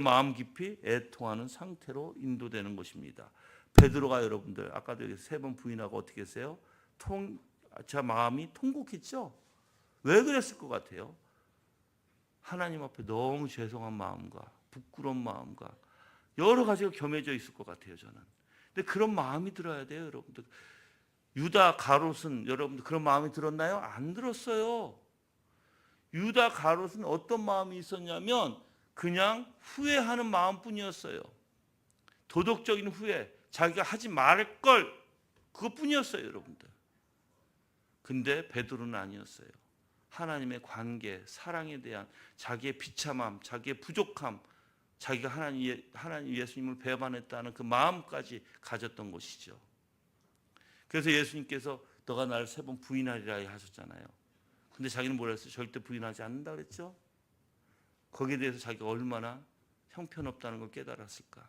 마음 깊이 애통하는 상태로 인도되는 것입니다. 베드로가 여러분들 아까도 세 번 부인하고 어떻게 했어요? 통, 제 마음이 통곡했죠. 왜 그랬을 것 같아요? 하나님 앞에 너무 죄송한 마음과 부끄러운 마음과 여러 가지가 겸해져 있을 것 같아요. 저는. 근데 그런 마음이 들어야 돼요, 여러분들. 유다 가롯은 여러분들 그런 마음이 들었나요? 안 들었어요. 유다 가롯은 어떤 마음이 있었냐면 그냥 후회하는 마음뿐이었어요. 도덕적인 후회, 자기가 하지 말 걸 그것뿐이었어요, 여러분들. 근데 베드로는 아니었어요. 하나님의 관계, 사랑에 대한 자기의 비참함, 자기의 부족함, 자기가 하나님, 예- 하나님 예수님을 배반했다는 그 마음까지 가졌던 것이죠. 그래서 예수님께서 너가 나를 세 번 부인하리라 하셨잖아요. 근데 자기는 뭐라 했어요? 절대 부인하지 않는다 그랬죠? 거기에 대해서 자기가 얼마나 형편없다는 걸 깨달았을까?